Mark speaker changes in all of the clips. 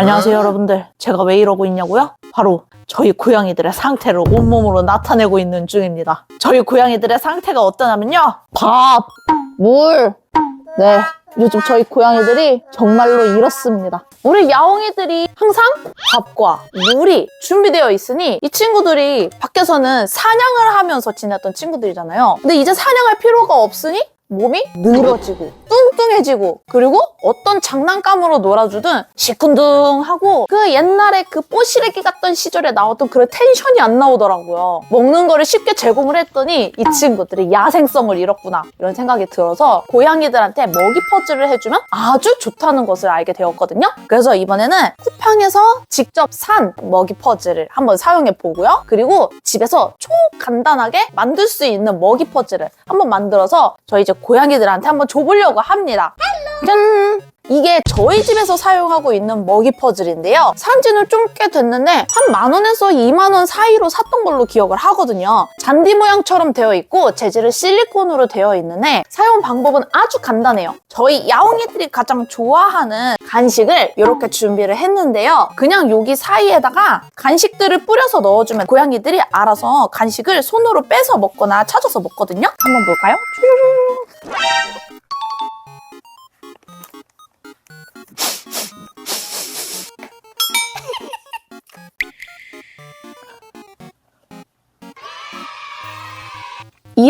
Speaker 1: 안녕하세요 여러분들. 제가 왜 이러고 있냐고요? 바로 저희 고양이들의 상태를 온몸으로 나타내고 있는 중입니다. 저희 고양이들의 상태가 어떠냐면요. 밥, 물. 네, 요즘 저희 고양이들이 정말로 이렇습니다. 우리 야옹이들이 항상 밥과 물이 준비되어 있으니 이 친구들이 밖에서는 사냥을 하면서 지냈던 친구들이잖아요. 근데 이제 사냥할 필요가 없으니 몸이 늘어지고 뚱뚱해지고 그리고 어떤 장난감으로 놀아주든 시큰둥하고 그 옛날에 그 뽀시래기 같던 시절에 나왔던 그런 텐션이 안 나오더라고요. 먹는 거를 쉽게 제공을 했더니 이 친구들이 야생성을 잃었구나 이런 생각이 들어서 고양이들한테 먹이 퍼즐을 해주면 아주 좋다는 것을 알게 되었거든요. 그래서 이번에는 쿠팡에서 직접 산 먹이 퍼즐을 한번 사용해 보고요. 그리고 집에서 초 간단하게 만들 수 있는 먹이 퍼즐을 한번 만들어서 저희 이제 고양이들한테 한번 줘보려고 합니다. 짠! 이게 저희 집에서 사용하고 있는 먹이 퍼즐인데요. 산지는 좀 꽤 됐는데 한 만 원에서 2만 원 사이로 샀던 걸로 기억을 하거든요. 잔디 모양처럼 되어 있고 재질은 실리콘으로 되어 있는데 사용 방법은 아주 간단해요. 저희 야옹이들이 가장 좋아하는 간식을 이렇게 준비를 했는데요. 그냥 여기 사이에다가 간식들을 뿌려서 넣어주면 고양이들이 알아서 간식을 손으로 빼서 먹거나 찾아서 먹거든요. 한번 볼까요?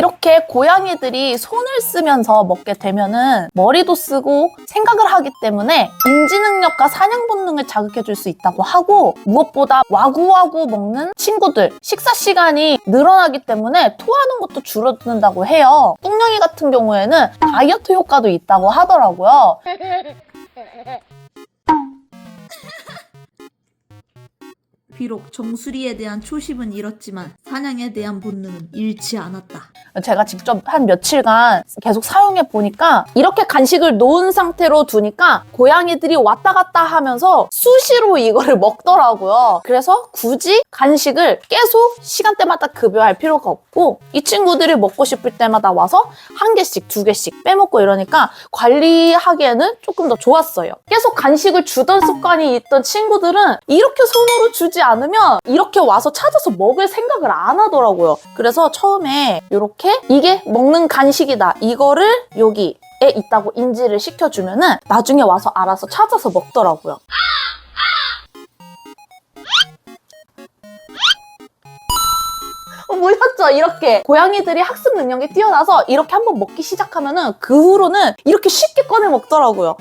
Speaker 1: 이렇게 고양이들이 손을 쓰면서 먹게 되면은 머리도 쓰고 생각을 하기 때문에 인지 능력과 사냥 본능을 자극해 줄 수 있다고 하고 무엇보다 와구와구 먹는 친구들 식사 시간이 늘어나기 때문에 토하는 것도 줄어든다고 해요. 뚱냥이 같은 경우에는 다이어트 효과도 있다고 하더라고요.
Speaker 2: 비록 정수리에 대한 초심은 잃었지만 사냥에 대한 본능은 잃지 않았다.
Speaker 1: 제가 직접 한 며칠간 계속 사용해 보니까 이렇게 간식을 놓은 상태로 두니까 고양이들이 왔다 갔다 하면서 수시로 이거를 먹더라고요. 그래서 굳이 간식을 계속 시간대마다 급여할 필요가 없고 이 친구들이 먹고 싶을 때마다 와서 한 개씩 두 개씩 빼먹고 이러니까 관리하기에는 조금 더 좋았어요. 계속 간식을 주던 습관이 있던 친구들은 이렇게 손으로 주지 않으면 이렇게 와서 찾아서 먹을 생각을 안 하더라고요. 그래서 처음에 이렇게 이게 먹는 간식이다. 이거를 여기에 있다고 인지를 시켜주면은 나중에 와서 알아서 찾아서 먹더라고요. 어, 보셨죠? 이렇게 고양이들이 학습 능력이 뛰어나서 이렇게 한번 먹기 시작하면은 그 후로는 이렇게 쉽게 꺼내 먹더라고요.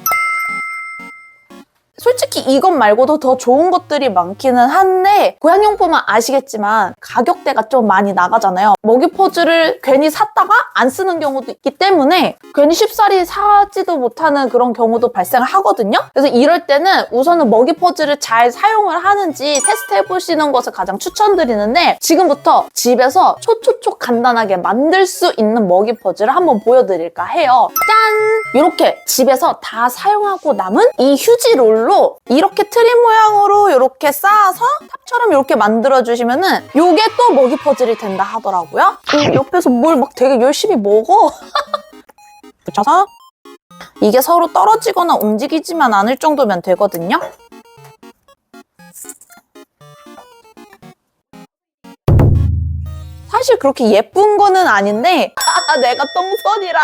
Speaker 1: 솔직히 이것 말고도 더 좋은 것들이 많기는 한데 고양용품은 아시겠지만 가격대가 좀 많이 나가잖아요. 먹이 퍼즐을 괜히 샀다가 안 쓰는 경우도 있기 때문에 괜히 쉽사리 사지도 못하는 그런 경우도 발생을 하거든요. 그래서 이럴 때는 우선은 먹이 퍼즐을 잘 사용을 하는지 테스트 해보시는 것을 가장 추천드리는데 지금부터 집에서 초초초 간단하게 만들 수 있는 먹이 퍼즐을 한번 보여드릴까 해요. 짠! 이렇게 집에서 다 사용하고 남은 이 휴지 롤로 이렇게 트리 모양으로 이렇게 쌓아서 탑처럼 이렇게 만들어주시면은 이게 또 먹이 퍼즐이 된다 하더라고요. 이 옆에서 뭘 막 되게 열심히 먹어. 붙여서 이게 서로 떨어지거나 움직이지만 않을 정도면 되거든요. 사실 그렇게 예쁜 거는 아닌데 내가 똥손이라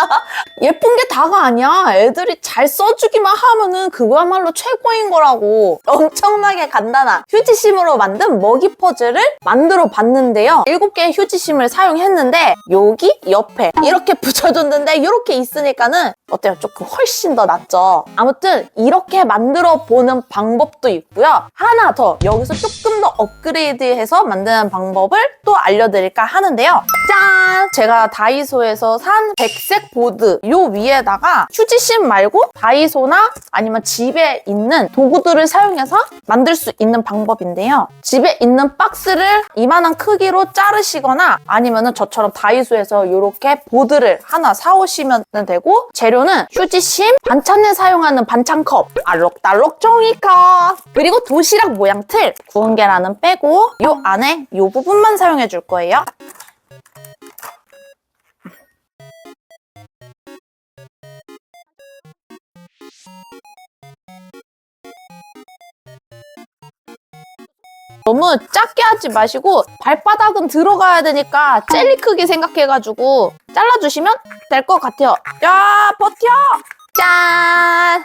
Speaker 1: 예쁜 게 다가 아니야. 애들이 잘 써주기만 하면은 그거야말로 최고인 거라고. 엄청나게 간단한 휴지심으로 만든 먹이 퍼즐을 만들어 봤는데요. 7개의 휴지심을 사용했는데 여기 옆에 이렇게 붙여줬는데 이렇게 있으니까는 어때요? 조금 훨씬 더 낫죠? 아무튼 이렇게 만들어 보는 방법도 있고요. 하나 더 여기서 조금 더 업그레이드해서 만드는 방법을 또 알려드릴까 하는데요. 짠! 제가 다이소에 서 산 백색 보드 요 위에다가 휴지심 말고 다이소나 아니면 집에 있는 도구들을 사용해서 만들 수 있는 방법인데요. 집에 있는 박스를 이만한 크기로 자르시거나 아니면은 저처럼 다이소에서 이렇게 보드를 하나 사오시면 되고 재료는 휴지심, 반찬에 사용하는 반찬컵, 알록달록 종이컵 그리고 도시락 모양 틀 구운 계란은 빼고 이 안에 이 부분만 사용해 줄 거예요. 너무 작게 하지 마시고 발바닥은 들어가야 되니까 젤리 크기 생각해가지고 잘라주시면 될 것 같아요. 야, 버텨! 짠!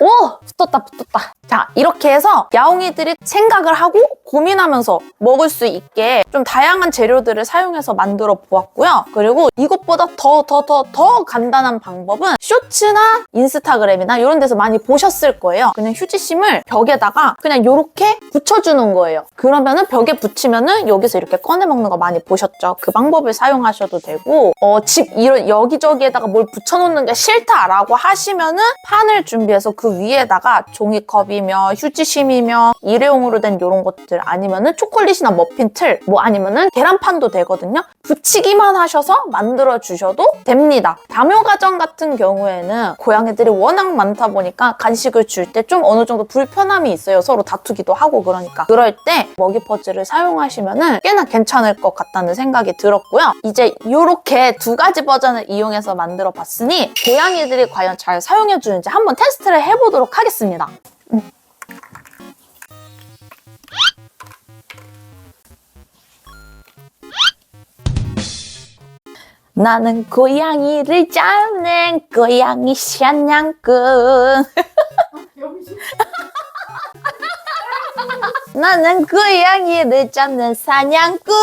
Speaker 1: 오! 붙었다, 붙었다. 자, 이렇게 해서 야옹이들이 생각을 하고 고민하면서 먹을 수 있게 좀 다양한 재료들을 사용해서 만들어 보았고요. 그리고 이것보다 더, 더, 더, 더 간단한 방법은 쇼츠나 인스타그램이나 이런 데서 많이 보셨을 거예요. 그냥 휴지심을 벽에다가 그냥 이렇게 붙여주는 거예요. 그러면은 벽에 붙이면은 여기서 이렇게 꺼내 먹는 거 많이 보셨죠? 그 방법을 사용하셔도 되고, 어, 집, 이런, 여기저기에다가 뭘 붙여놓는 게 싫다라고 하시면은 판을 준비해서 그 위에다가 종이컵이 며 휴지심이며 일회용으로 된 이런 것들 아니면은 초콜릿이나 머핀 틀, 뭐 아니면은 계란판도 되거든요. 붙이기만 하셔서 만들어 주셔도 됩니다. 담요 가정 같은 경우에는 고양이들이 워낙 많다 보니까 간식을 줄 때 좀 어느 정도 불편함이 있어요. 서로 다투기도 하고 그러니까. 그럴 때 먹이 퍼즐을 사용하시면은 꽤나 괜찮을 것 같다는 생각이 들었고요. 이제 이렇게 두 가지 버전을 이용해서 만들어 봤으니 고양이들이 과연 잘 사용해 주는지 한번 테스트를 해보도록 하겠습니다. 음. 나는 고양이를 잡는 고양이 사냥꾼. 나는 고양이를 잡는 사냥꾼.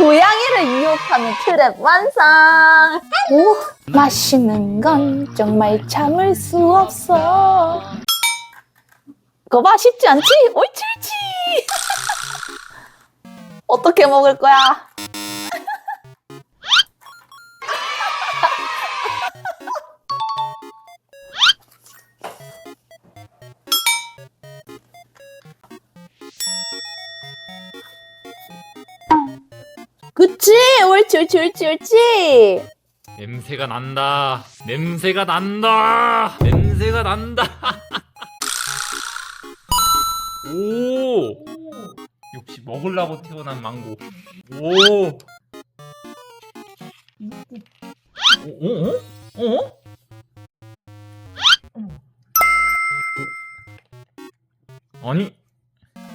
Speaker 1: 고양이를 유혹하는 트랩 완성. 오, 맛있는 건 정말 참을 수 없어. 그거 봐, 쉽지 않지? 옳지, 옳지. 어떻게 먹을 거야? 그치? 옳지, 옳지, 옳지, 옳지.
Speaker 3: 냄새가 난다. 냄새가 난다. 냄새가 난다. 오! 역시 먹으려고 태어난 망고. 오! 어? 어? 어? 어? 아니,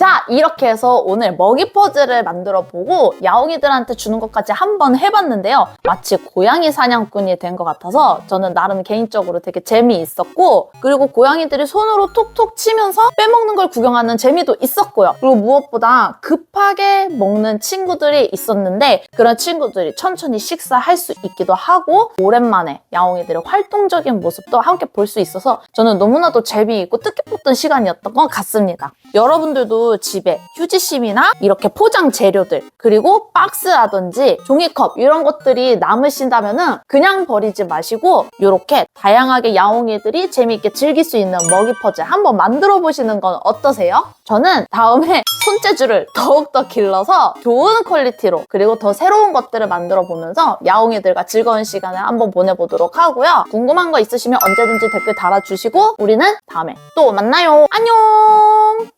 Speaker 1: 자, 이렇게 해서 오늘 먹이 퍼즐을 만들어 보고 야옹이들한테 주는 것까지 한번 해봤는데요. 마치 고양이 사냥꾼이 된 것 같아서 저는 나름 개인적으로 되게 재미있었고 그리고 고양이들이 손으로 톡톡 치면서 빼먹는 걸 구경하는 재미도 있었고요. 그리고 무엇보다 급하게 먹는 친구들이 있었는데 그런 친구들이 천천히 식사할 수 있기도 하고 오랜만에 야옹이들의 활동적인 모습도 함께 볼 수 있어서 저는 너무나도 재미있고 뜻깊었던 시간이었던 것 같습니다. 여러분들도 집에 휴지심이나 이렇게 포장 재료들 그리고 박스라든지 종이컵 이런 것들이 남으신다면은 그냥 버리지 마시고 이렇게 다양하게 야옹이들이 재미있게 즐길 수 있는 먹이 퍼즐 한번 만들어 보시는 건 어떠세요? 저는 다음에 손재주를 더욱더 길러서 좋은 퀄리티로 그리고 더 새로운 것들을 만들어 보면서 야옹이들과 즐거운 시간을 한번 보내보도록 하고요. 궁금한 거 있으시면 언제든지 댓글 달아주시고 우리는 다음에 또 만나요. 안녕!